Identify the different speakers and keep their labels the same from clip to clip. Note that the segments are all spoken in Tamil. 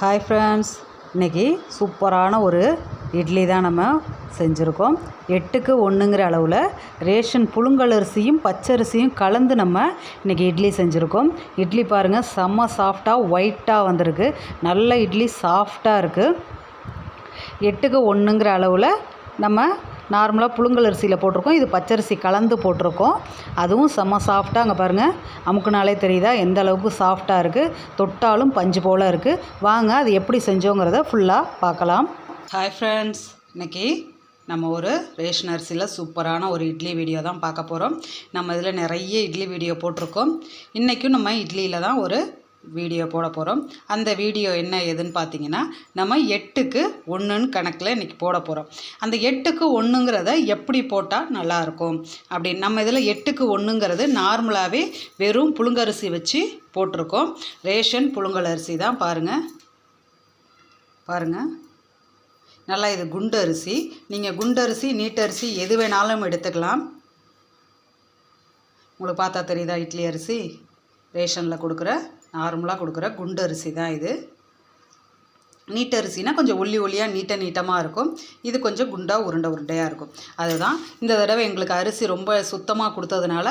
Speaker 1: ஹாய் ஃப்ரெண்ட்ஸ் இன்றைக்கி சூப்பரான ஒரு இட்லி தான் நம்ம செஞ்சுருக்கோம். எட்டுக்கு ஒன்றுங்கிற அளவில் ரேஷன் புழுங்கலரிசியும் பச்சரிசியும் கலந்து நம்ம இன்றைக்கி இட்லி செஞ்சுருக்கோம். இட்லி பாருங்கள் செம்ம சாஃப்டாக ஒயிட்டாக வந்திருக்கு. நல்ல இட்லி சாஃப்டாக இருக்குது எட்டுக்கு ஒன்றுங்கிற அளவில் நம்ம நார்மலாக புழுங்கல் அரிசியில் போட்டிருக்கோம். இது பச்சரிசி கலந்து போட்டிருக்கோம். அதுவும் செம்ம சாஃப்டாக அங்கே பாருங்கள் அமுக்குனாலே தெரியுதா? எந்த அளவுக்கு சாஃப்டாக இருக்குது தொட்டாலும் பஞ்சு போல் இருக்குது வாங்க அது எப்படி செஞ்சோங்கிறத ஃபுல்லாக பார்க்கலாம். ஹாய் ஃப்ரெண்ட்ஸ் இன்றைக்கி நம்ம ஒரு ரேஷன் அரிசியில் சூப்பரான ஒரு இட்லி வீடியோ தான் பார்க்க போகிறோம் நம்ம இதில் நிறைய இட்லி வீடியோ போட்டிருக்கோம். இன்றைக்கும் நம்ம இட்லியில் தான் ஒரு வீடியோ போட போகிறோம் அந்த வீடியோ என்ன எதுன்னு பார்த்தீங்கன்னா நம்ம எட்டுக்கு ஒன்றுன்னு கணக்கில் இன்றைக்கி போட போகிறோம் அந்த எட்டுக்கு ஒன்றுங்கிறத எப்படி போட்டால் நல்லாயிருக்கும் அப்படின்னு நம்ம இதில் எட்டுக்கு ஒன்றுங்கிறது நார்மலாகவே வெறும் புழுங்கரிசி வச்சு போட்டிருக்கோம். ரேஷன் புழுங்கல் அரிசி தான் பாருங்கள் பாருங்கள் நல்லா இது குண்டு அரிசி. நீங்கள் குண்டரிசி நீட்டரிசி எது வேணாலும் எடுத்துக்கலாம். உங்களுக்கு பார்த்தா தெரியுதா இட்லி அரிசி? ரேஷனில் கொடுக்குற நார்மலாக கொடுக்குற குண்டு அரிசி தான் இது. நீட்டரிசினா கொஞ்சம் ஒல்லி ஒல்லியாக நீட்ட நீட்டமாக இருக்கும். இது கொஞ்சம் குண்டாக உருண்டை உருண்டையாக இருக்கும். அதுதான் இந்த தடவை எங்களுக்கு அரிசி ரொம்ப சுத்தமாக கொடுத்ததுனால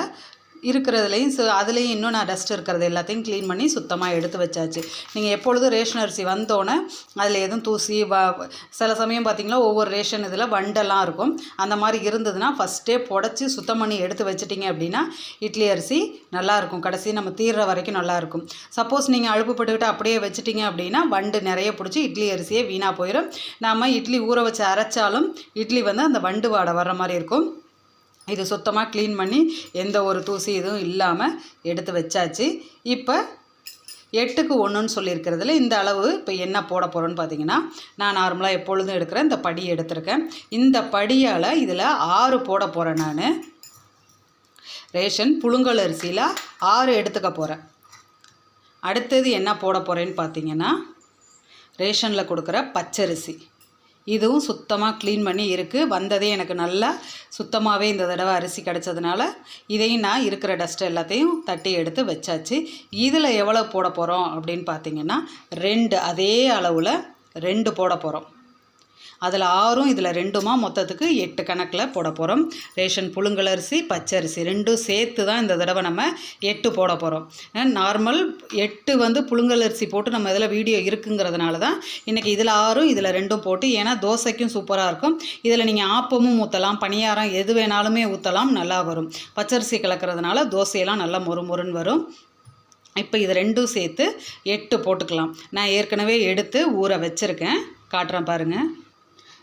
Speaker 1: இருக்கிறதுலையும் சு அதுலேயும் இன்னும் நான் டஸ்ட் இருக்கிறது எல்லாத்தையும் க்ளீன் பண்ணி சுத்தமாக எடுத்து வச்சாச்சு. நீங்கள் எப்பொழுதும் ரேஷன் அரிசி வந்தோடனே அதில் எதுவும் தூசி வ சில சமயம் பார்த்திங்கன்னா ஒவ்வொரு ரேஷன் இதில் வண்டெல்லாம் இருக்கும். அந்த மாதிரி இருந்ததுன்னா ஃபஸ்ட்டே புடச்சி சுத்தம் பண்ணி எடுத்து வச்சிட்டிங்க அப்படின்னா இட்லி அரிசி நல்லாயிருக்கும் கடைசி நம்ம தீர்ற வரைக்கும் நல்லாயிருக்கும் சப்போஸ் நீங்கள் அழுப்புப்பட்டுக்கிட்டு அப்படியே வச்சிட்டிங்க அப்படின்னா வண்டு நிறைய பிடிச்சி இட்லி அரிசியே வீணாக போயிடும் நாம் இட்லி ஊற வச்சு அரைச்சாலும் இட்லி வந்து அந்த வண்டு வாடை வர்ற மாதிரி இருக்கும். இது சுத்தமாக க்ளீன் பண்ணி எந்த ஒரு தூசி இதுவும் இல்லாமல் எடுத்து வச்சாச்சு. இப்போ எட்டுக்கு ஒன்றுன்னு சொல்லியிருக்கிறதுல இந்த அளவு இப்போ என்ன போட போகிறோன்னு பார்த்தீங்கன்னா நான் நார்மலாக எப்பொழுதும் எடுக்கிறேன் இந்த படி எடுத்திருக்கேன். இந்த படியால் இதில் ஆறு போட போகிறேன் நான். ரேஷன் புழுங்கல் அரிசியில் ஆறு எடுத்துக்க போகிறேன் அடுத்தது என்ன போட போகிறேன்னு பார்த்தீங்கன்னா ரேஷனில் கொடுக்குற பச்சரிசி. இதுவும் சுத்தமாக க்ளீன் பண்ணி இருக்குது வந்ததே எனக்கு நல்லா சுத்தமாகவே இந்த தடவை அரிசி கிடச்சதுனால இதையும் நான் இருக்கிற டஸ்ட் எல்லாத்தையும் தட்டி எடுத்து வச்சாச்சு. இதில் எவ்வளோ போட போகிறோம் அப்படின்னு பார்த்தீங்கன்னா ரெண்டு அதே அளவில் ரெண்டு போட போகிறோம் அதில் ஆறும் இதில் ரெண்டுமா மொத்தத்துக்கு எட்டு கணக்கில் போட போகிறோம். ரேஷன் புழுங்கலரிசி பச்சரிசி ரெண்டும் சேர்த்து தான் இந்த தடவை நம்ம எட்டு போட போகிறோம். நார்மல் எட்டு வந்து புழுங்கலரிசி போட்டு நம்ம இதில் வீடியோ இருக்குங்கிறதுனால தான் இன்றைக்கி இதில் ஆறும் இதில் ரெண்டும் போட்டு ஏன்னா தோசைக்கும் சூப்பராக இருக்கும். இதில் நீங்கள் ஆப்பமும் ஊற்றலாம் பணியாரம் எது வேணாலுமே ஊற்றலாம் நல்லா வரும். பச்சரிசி கலக்கிறதுனால தோசையெல்லாம் நல்லா மொறு மொறுன்னு வரும். இப்போ இது ரெண்டும் சேர்த்து எட்டு போட்டுக்கலாம். நான் ஏற்கனவே எடுத்து ஊற வச்சுருக்கேன். காட்டுறேன் பாருங்கள்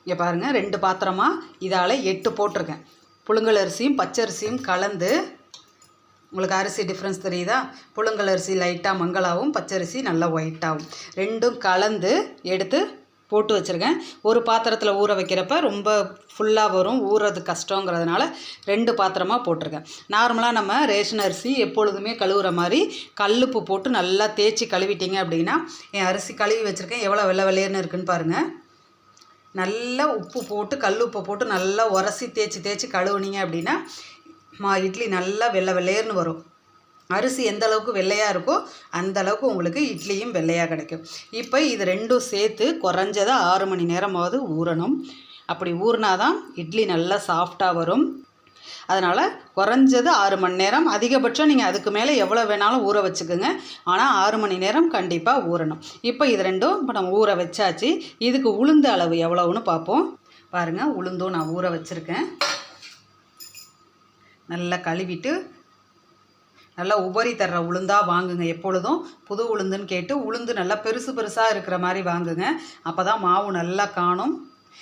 Speaker 1: இங்கே பாருங்கள் ரெண்டு பாத்திரமாக இதால் எட்டு போட்டிருக்கேன். புழுங்கல் அரிசியும் பச்சரிசியும் கலந்து உங்களுக்கு அரிசி டிஃப்ரென்ஸ் தெரியுதா? புழுங்கல் அரிசி லைட்டாக மங்களாகவும் பச்சரிசி நல்லா ஒயிட்டாகவும் ரெண்டும் கலந்து எடுத்து போட்டு வச்சுருக்கேன். ஒரு பாத்திரத்தில் ஊற வைக்கிறப்ப ரொம்ப ஃபுல்லாக வரும் ஊறது கஷ்டங்கிறதுனால ரெண்டு பாத்திரமாக போட்டிருக்கேன். நார்மலாக நம்ம ரேஷன் அரிசி எப்பொழுதுமே கழுவுற மாதிரி கல்லுப்பு போட்டு நல்லா தேய்ச்சி கழுவிட்டிங்க அப்படின்னா என் அரிசி கழுவி வச்சுருக்கேன். எவ்வளோ வெள்ளை வெள்ளையர்னு இருக்குன்னு பாருங்கள் நல்லா உப்பு போட்டு கல் உப்பை போட்டு நல்லா உரசி தேய்ச்சி தேய்ச்சி கழுவுனீங்க அப்படின்னா மா இட்லி நல்லா வெள்ளை வெள்ளையர்னு வரும். அரிசி எந்த அளவுக்கு வெள்ளையாக இருக்கோ அந்த அளவுக்கு உங்களுக்கு இட்லியும் வெள்ளையாக கிடைக்கும். இப்போ இது ரெண்டும் சேர்த்து குறைஞ்சதாக ஆறு மணி நேரமாவது ஊறணும். அப்படி ஊறினா தான் இட்லி நல்லா சாஃப்டாக வரும். அதனால் குறைஞ்சது ஆறு மணி நேரம். அதிகபட்சம் நீங்கள் அதுக்கு மேலே எவ்வளோ வேணாலும் ஊற வச்சுக்கோங்க. ஆனால் ஆறு மணி நேரம் கண்டிப்பாக ஊறணும். இப்போ இது ரெண்டும் இப்போ நம்ம ஊற வச்சாச்சு. இதுக்கு உளுந்து அளவு எவ்வளோன்னு பார்ப்போம் பாருங்கள் உளுந்தும் நான் ஊற வச்சுருக்கேன். நல்லா கழுவிட்டு நல்லா உபரி தர்ற உளுந்தாக வாங்குங்க எப்பொழுதும். புது உளுந்துன்னு கேட்டு உளுந்து நல்லா பெருசு பெருசாக இருக்கிற மாதிரி வாங்குங்க. அப்போ தான் மாவு நல்லா காணும்.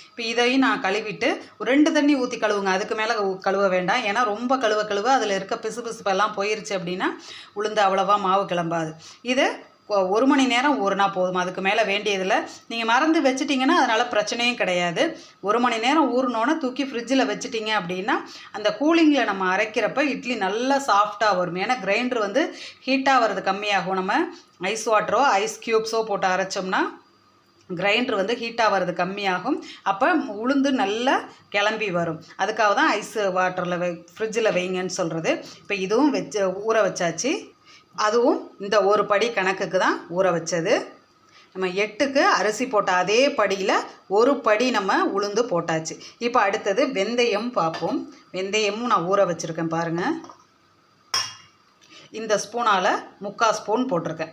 Speaker 1: இப்போ இதையும் நான் கழுவிட்டு ஒரு ரெண்டு தண்ணி ஊற்றி கழுவுங்க. அதுக்கு மேலே கழுவ வேண்டாம். ஏன்னா ரொம்ப கழுவ கழுவ அதில் இருக்க பிசு பிசுப்பெல்லாம் போயிருச்சு அப்படின்னா உளுந்து அவ்வளோவா மாவு கிளம்பாது. இது ஒரு மணி நேரம் ஊறுனா போதும். அதுக்கு மேலே வேண்டியதில்லை. நீங்கள் மறந்து வச்சிட்டிங்கன்னா அதனால் பிரச்சனையும் கிடையாது. ஒரு மணி நேரம் ஊறினோன்னே தூக்கி ஃப்ரிட்ஜில் வச்சுட்டிங்க அப்படின்னா அந்த கூலிங்கில் நம்ம அரைக்கிறப்ப இட்லி நல்லா சாஃப்டாக வரும். ஏன்னா கிரைண்டர் வந்து ஹீட்டாக வர்றது கம்மியாகும். நம்ம ஐஸ் வாட்டரோ ஐஸ் க்யூப்ஸோ போட்டு அரைச்சோம்னா கிரைண்டர் வந்து ஹீட் ஆகிறது கம்மியாகும். அப்போ உளுந்து நல்லா கிளம்பி வரும். அதுக்காக தான் ஐஸ் வாட்டரில் வை ஃப்ரிட்ஜில் வைங்கன்னு சொல்கிறது இப்போ இதுவும் வச்சு ஊற வச்சாச்சு. அதுவும் இந்த ஒரு படி கணக்குக்கு தான் ஊற வச்சது. நம்ம எட்டுக்கு அரிசி போட்ட அதே படியில் ஒரு படி நம்ம உளுந்து போட்டாச்சு. இப்போ அடுத்தது வெந்தயம் பார்ப்போம் வெந்தயமும் நான் ஊற வச்சுருக்கேன் பாருங்கள் இந்த ஸ்பூனால் முக்கால் ஸ்பூன் போட்டிருக்கேன்.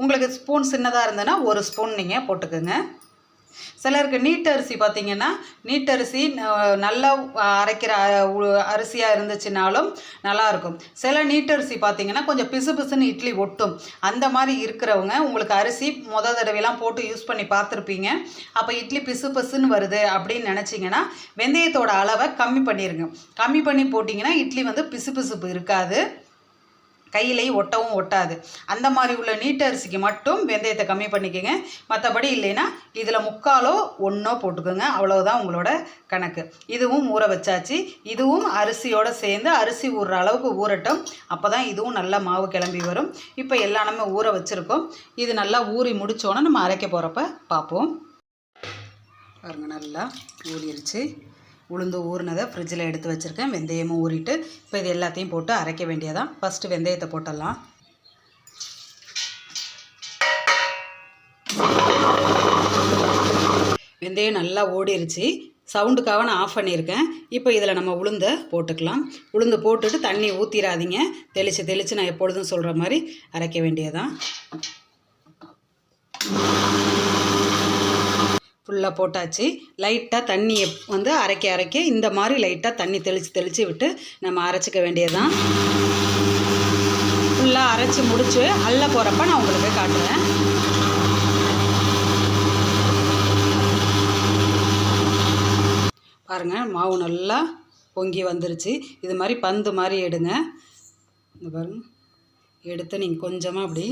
Speaker 1: உங்களுக்கு ஸ்பூன் சின்னதாக இருந்ததுன்னா ஒரு ஸ்பூன் நீங்கள் போட்டுக்கோங்க. சிலருக்கு நீட் அரிசி பார்த்தீங்கன்னா நீட் அரிசி நல்லா அரைக்கிற அரிசியாக இருந்துச்சுனாலும் நல்லாயிருக்கும். சில நீட் அரிசி பார்த்தீங்கன்னா கொஞ்சம் பிசு பிசுன்னு இட்லி ஒட்டும். அந்த மாதிரி இருக்கிறவங்க உங்களுக்கு அரிசி மொதல் தடவைலாம் போட்டு யூஸ் பண்ணி பார்த்துருப்பீங்க அப்போ இட்லி பிசு பிசுன்னு வருது அப்படின்னு நினச்சிங்கன்னா வெந்தயத்தோட அளவை கம்மி பண்ணிடுங்க கம்மி பண்ணி போட்டிங்கன்னா இட்லி வந்து பிசு பிசுப்பு இருக்காது. கையிலையும் ஒட்டவும் ஒட்டாது. அந்த மாதிரி உள்ள நீட்ட அரிசிக்கு மட்டும் வெந்தயத்தை கம்மி பண்ணிக்கோங்க. மற்றபடி இல்லைன்னா இதில் முக்காலோ ஒன்றோ போட்டுக்கோங்க. அவ்வளோதான் உங்களோட கணக்கு. இதுவும் ஊற வச்சாச்சு. இதுவும் அரிசியோடு சேர்ந்து அரிசி ஊறுற அளவுக்கு ஊறட்டும். அப்போ தான் இதுவும் நல்லா மாவு கிளம்பி வரும். இப்போ எல்லாம் நம்ம ஊற வச்சுருக்கோம். இது நல்லா ஊறி முடிச்சோன்னே நம்ம அரைக்க போகிறப்ப பார்ப்போம். பாருங்க நல்லா ஊறிடுச்சு உளுந்து ஊறினதை ஃப்ரிட்ஜில் எடுத்து வச்சுருக்கேன். வெந்தயமும் ஊறிட்டு இப்போ இது எல்லாத்தையும் போட்டு அரைக்க வேண்டியதான் ஃபஸ்ட்டு வெந்தயத்தை போட்டுடலாம் வெந்தயம் நல்லா ஓடிருச்சு. சவுண்டுக்காக நான் ஆஃப் பண்ணியிருக்கேன். இப்போ இதில் நம்ம உளுந்தை போட்டுக்கலாம். உளுந்து போட்டுட்டு தண்ணி ஊற்றிடாதீங்க தெளித்து தெளித்து நான் எப்பொழுதும் சொல்கிற மாதிரி அரைக்க வேண்டியதான் ஃபுல்லாக போட்டாச்சு. லைட்டாக தண்ணியை வந்து அரைக்க அரைக்க இந்த மாதிரி லைட்டாக தண்ணி தெளித்து தெளித்து விட்டு நம்ம அரைச்சிக்க வேண்டியதுதான். ஃபுல்லாக அரைச்சி முடித்து அள்ள போகிறப்ப நான் உங்களுக்கு காட்டுறேன். பாருங்கள் மாவு நல்லா பொங்கி வந்துருச்சு. இது மாதிரி பந்து மாதிரி எடுங்க. இந்த பாருங்க. எடுத்து நீங்கள் கொஞ்சமாக அப்படி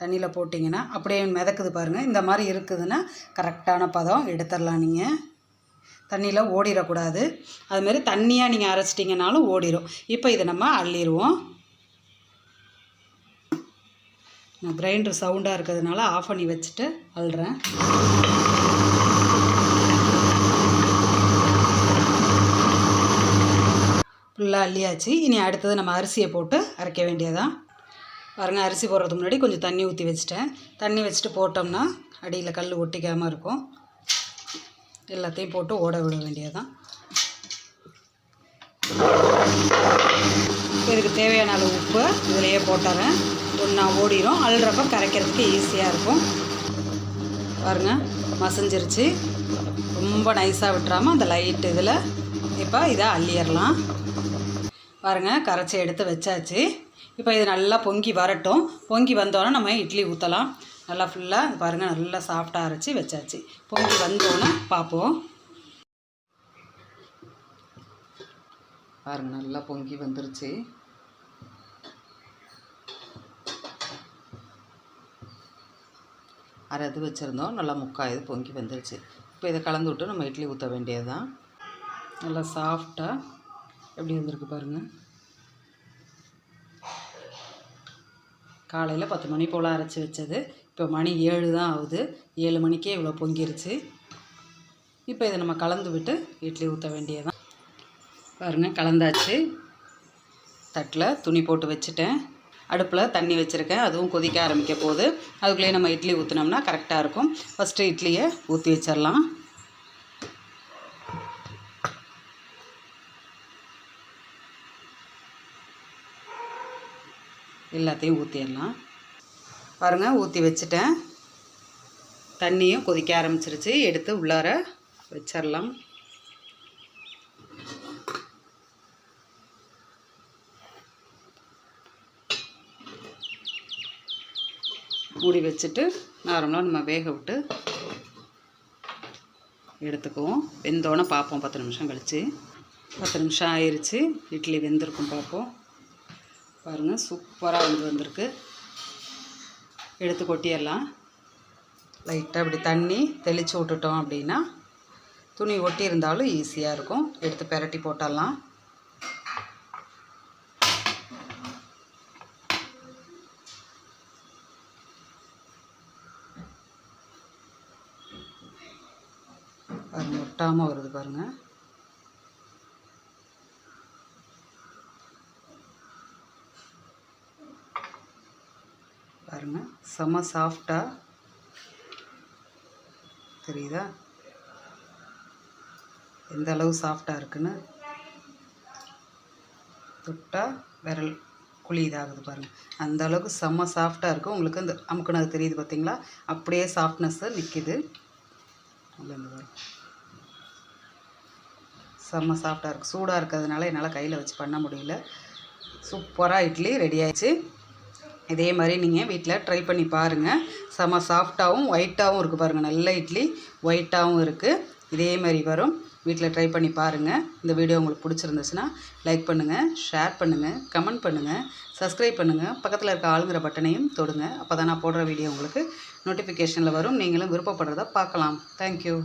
Speaker 1: தண்ணியில் போட்டிங்கன்னா அப்படியே மிதக்குது பாருங்கள் இந்த மாதிரி இருக்குதுன்னா கரெக்டான பதம் எடுத்துடலாம் நீங்கள் தண்ணியில் ஓடிடக்கூடாது. அதுமாரி தண்ணியாக நீங்கள் அரைச்சிட்டிங்கனாலும் ஓடிடும் இப்போ இதை நம்ம அள்ளிடுவோம். நான் கிரைண்டர் சவுண்டாக இருக்கிறதுனால ஆஃப் பண்ணி வச்சுட்டு அள்ளுறேன். ஃபுல்லாக அள்ளியாச்சு. இனி அடுத்தது நம்ம அரிசியை போட்டு அரைக்க வேண்டியதான் பாருங்கள் அரிசி போடுறதுக்கு முன்னாடி கொஞ்சம் தண்ணி ஊற்றி வச்சுட்டேன். தண்ணி வச்சுட்டு போட்டோம்னா அடியில் கல் ஒட்டிக்காமல் இருக்கும். எல்லாத்தையும் போட்டு ஓட விட வேண்டியதான் இதுக்கு தேவையான அளவு உப்பு இதிலையே போட்டுறேன். ஒன்றா ஓடிடும் அள்ளுறப்ப கரைக்கிறதுக்கு ஈஸியாக இருக்கும். பாருங்கள் மசிஞ்சிருச்சு. ரொம்ப நைஸாக விட்டுறாமல் அந்த லைட் இதில் இப்போ இதை அள்ளிடலாம். பாருங்கள் கரைச்சி எடுத்து வச்சாச்சு. இப்போ இது நல்லா பொங்கி வரட்டும். பொங்கி வந்தோன்னே நம்ம இட்லி ஊற்றலாம் நல்லா ஃபுல்லாக பாருங்கள் நல்லா சாஃப்டாக அரைச்சி வச்சாச்சு. பொங்கி வந்தோன்னே பார்ப்போம். பாருங்க நல்லா பொங்கி வந்துருச்சு. அரை இது வச்சுருந்தோம். நல்லா முக்கால் இது பொங்கி வந்துருச்சு. இப்போ இதை கலந்து விட்டு நம்ம இட்லி ஊற்ற வேண்டியது தான் நல்லா சாஃப்டாக எப்படி வந்திருக்கு பாருங்கள் காலையில் பத்து மணி போல் அரைச்சி வச்சது. இப்போ மணி ஏழு தான் ஆகுது. ஏழு மணிக்கே இவ்வளோ பொங்கிருச்சு. இப்போ இதை நம்ம கலந்து விட்டு இட்லி ஊற்ற வேண்டியதான் பாருங்கள் கலந்தாச்சு. தட்டில் துணி போட்டு வச்சுட்டேன். அடுப்பில் தண்ணி வச்சுருக்கேன். அதுவும் கொதிக்க ஆரம்பிக்க போகுது. அதுக்குள்ளேயே நம்ம இட்லி ஊற்றினோம்னா கரெக்டாக இருக்கும். ஃபஸ்ட்டு இட்லியை ஊற்றி வச்சிடலாம் எல்லாத்தையும் ஊற்றிடலாம் பாருங்கள் ஊற்றி வச்சுட்டேன். தண்ணியும் கொதிக்க ஆரம்பிச்சிருச்சு. எடுத்து உள்ளார வச்சிடலாம். மூடி வச்சுட்டு நார்மலாக நம்ம வேக விட்டு எடுத்துக்குவோம். வெந்தோன்னே பார்ப்போம். பத்து நிமிஷம் கழித்து பத்து நிமிஷம் ஆயிடுச்சு இட்லி வெந்திருக்கும் பார்ப்போம். பாருங்கள் சூப்பராக வந்து வந்திருக்கு. எடுத்து கொட்டிடலாம். லைட்டாக இப்படி தண்ணி தெளித்து விட்டுட்டோம் அப்படின்னா துணி ஒட்டியிருந்தாலும் ஈஸியாக இருக்கும். எடுத்து பெரட்டி போட்டுடலாம் பாருங்கள் ஒட்டாமல் வருது பாருங்கள் செம செம்ம சாஃப்டாக தெரியுதா? எந்த அளவு சாஃப்டாக இருக்குன்னு? தொட்டால் விரல் குழி இதாகுது பாருங்கள் அந்த அளவுக்கு செம்ம சாஃப்டாக இருக்கும். உங்களுக்கு அந்த அமுக்குனது தெரியுது பார்த்தீங்களா அப்படியே சாஃப்ட்னஸ்ஸு நிற்கிது செம்ம சாஃப்டாக இருக்குது சூடாக இருக்கிறதுனால என்னால் கையில் வச்சு பண்ண முடியல. சூப்பராக இட்லி ரெடி ஆயிடுச்சு. இதே மாதிரி நீங்கள் வீட்டில் ட்ரை பண்ணி பாருங்கள் செம்ம சாஃப்டாகவும் ஒயிட்டாகவும் இருக்குது பாருங்கள் நல்ல இட்லி ஒயிட்டாகவும் இருக்குது இதே மாதிரி வரும். வீட்டில் ட்ரை பண்ணி பாருங்கள் இந்த வீடியோ உங்களுக்கு பிடிச்சிருந்துச்சுன்னா லைக் பண்ணுங்கள் ஷேர் பண்ணுங்கள் கமெண்ட் பண்ணுங்கள் சப்ஸ்கிரைப் பண்ணுங்கள் பக்கத்தில் இருக்க ஆளுங்கிற பட்டனையும் தொடுங்க. அப்போ தான் நான் போடுற வீடியோ உங்களுக்கு நோட்டிஃபிகேஷனில் வரும். நீங்களும் விருப்பப்படுறத பார்க்கலாம். தேங்க்யூ